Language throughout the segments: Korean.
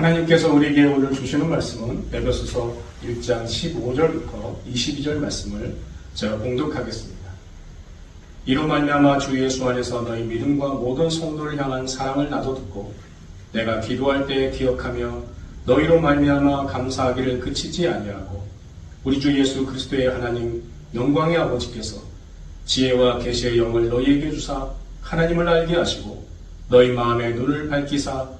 하나님께서 우리에게 오늘 주시는 말씀은 에베소서 1장 15절부터 22절 말씀을 제가 공독하겠습니다. 이로 말미암아 주 예수 안에서 너희 믿음과 모든 성도를 향한 사랑을 나도 듣고 내가 기도할 때 기억하며 너희로 말미암아 감사하기를 그치지 아니하고 우리 주 예수 그리스도의 하나님 영광의 아버지께서 지혜와 계시의 영을 너희에게 주사 하나님을 알게 하시고 너희 마음의 눈을 밝히사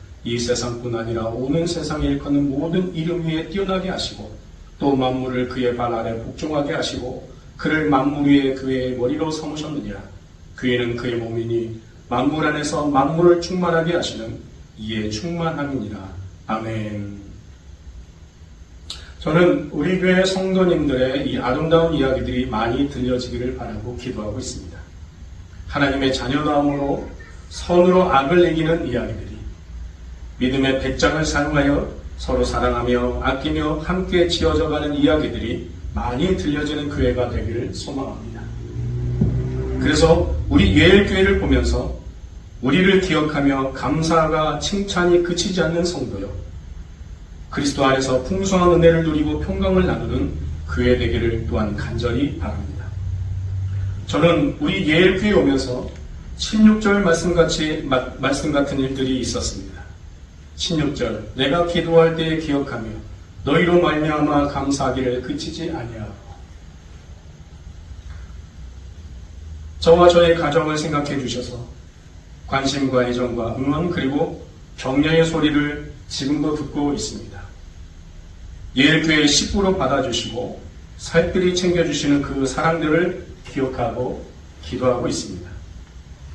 이 세상뿐 아니라 오는 세상에 일컫는 모든 이름 위에 뛰어나게 하시고 또 만물을 그의 발 아래 복종하게 하시고 그를 만물 위에 그의 머리로 삼으셨느니라. 그에는 그의 몸이니 만물 안에서 만물을 충만하게 하시는 이의 충만함이니라. 아멘. 저는 우리 교회 성도님들의 이 아름다운 이야기들이 많이 들려지기를 바라고 기도하고 있습니다. 하나님의 자녀다움으로 선으로 악을 이기는 이야기들이 믿음의 백장을 사용하여 서로 사랑하며 아끼며 함께 지어져가는 이야기들이 많이 들려지는 교회가 되기를 소망합니다. 그래서 우리 예일교회를 보면서 우리를 기억하며 감사가 칭찬이 그치지 않는 성도요. 그리스도 안에서 풍성한 은혜를 누리고 평강을 나누는 교회 되기를 또한 간절히 바랍니다. 저는 우리 예일교회 오면서 16절 말씀같이 말씀 같은 일들이 있었습니다. 16절 내가 기도할 때 기억하며 너희로 말미암아 감사하기를 그치지 아니하고 저와 저의 가정을 생각해 주셔서 관심과 애정과 응원 그리고 격려의 소리를 지금도 듣고 있습니다. 예일교회 식구로 받아주시고 살뜰히 챙겨주시는 그 사랑들을 기억하고 기도하고 있습니다.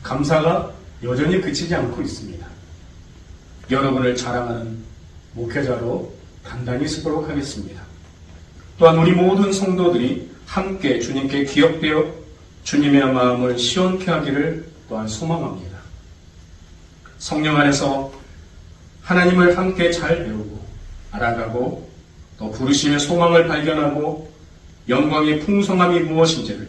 감사가 여전히 그치지 않고 있습니다. 여러분을 자랑하는 목회자로 단단히 서도록 하겠습니다. 또한 우리 모든 성도들이 함께 주님께 기억되어 주님의 마음을 시원케 하기를 또한 소망합니다. 성령 안에서 하나님을 함께 잘 배우고 알아가고 또 부르심의 소망을 발견하고 영광의 풍성함이 무엇인지를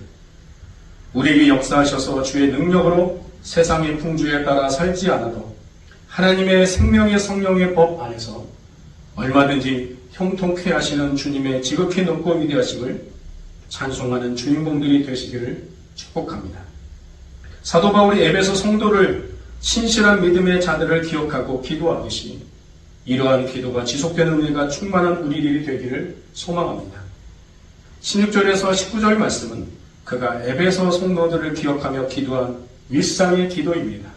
우리에게 역사하셔서 주의 능력으로 세상의 풍주에 따라 살지 않아도 하나님의 생명의 성령의 법 안에서 얼마든지 형통케 하시는 주님의 지극히 높고 위대하심을 찬송하는 주인공들이 되시기를 축복합니다. 사도 바울이 에베소 성도를 신실한 믿음의 자들을 기억하고 기도하듯이 이러한 기도가 지속되는 은혜가 충만한 우리들이 되기를 소망합니다. 16절에서 19절 말씀은 그가 에베소 성도들을 기억하며 기도한 윗상의 기도입니다.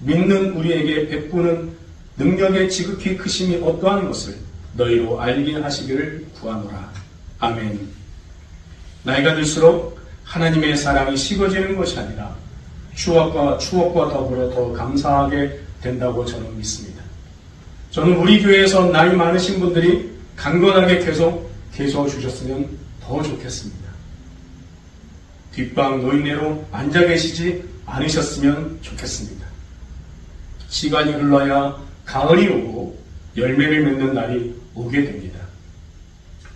믿는 우리에게 베푸는 능력의 지극히 크심이 어떠한 것을 너희로 알게 하시기를 구하노라. 아멘. 나이가 들수록 하나님의 사랑이 식어지는 것이 아니라 추억과 추억과 더불어 더 감사하게 된다고 저는 믿습니다. 저는 우리 교회에서 나이 많으신 분들이 강건하게 계속 계속 주셨으면 더 좋겠습니다. 뒷방 노인네로 앉아 계시지 않으셨으면 좋겠습니다. 시간이 흘러야 가을이 오고 열매를 맺는 날이 오게 됩니다.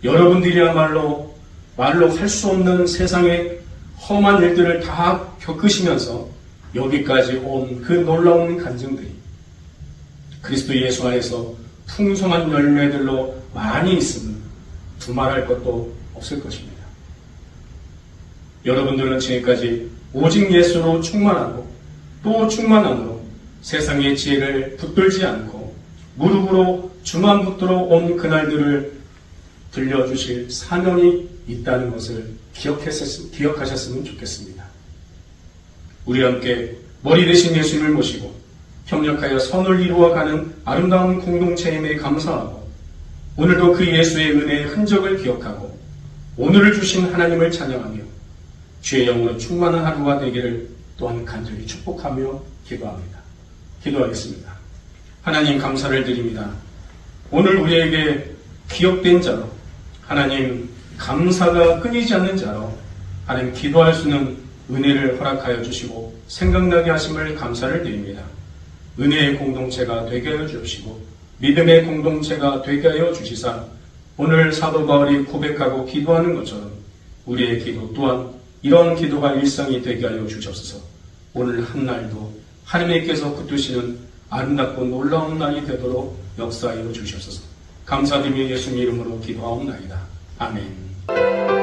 여러분들이야말로 말로 할 수 없는 세상의 험한 일들을 다 겪으시면서 여기까지 온 그 놀라운 간증들이 그리스도 예수 안에서 풍성한 열매들로 많이 있으면 두말할 것도 없을 것입니다. 여러분들은 지금까지 오직 예수로 충만하고 또 충만함으로 세상의 지혜를 붙들지 않고 무릎으로 주만 붙들어 온 그날들을 들려주실 사명이 있다는 것을 기억하셨으면 좋겠습니다. 우리 함께 머리 대신 예수님을 모시고 협력하여 선을 이루어가는 아름다운 공동체임에 감사하고 오늘도 그 예수의 은혜의 흔적을 기억하고 오늘을 주신 하나님을 찬양하며 주의 영으로 충만한 하루가 되기를 또한 간절히 축복하며 기도합니다. 기도하겠습니다. 하나님 감사를 드립니다. 오늘 우리에게 기억된 자로 하나님 감사가 끊이지 않는 자로 하나님 기도할 수 있는 은혜를 허락하여 주시고 생각나게 하심을 감사를 드립니다. 은혜의 공동체가 되게 하여 주시고 믿음의 공동체가 되게 하여 주시사 오늘 사도 바울이 고백하고 기도하는 것처럼 우리의 기도 또한 이런 기도가 일상이 되게 하여 주옵소서. 오늘 한 날도 하나님께서 붙드시는 아름답고 놀라운 날이 되도록 역사하여 주시옵소서. 감사드리며 예수님 이름으로 기도하옵나이다. 아멘.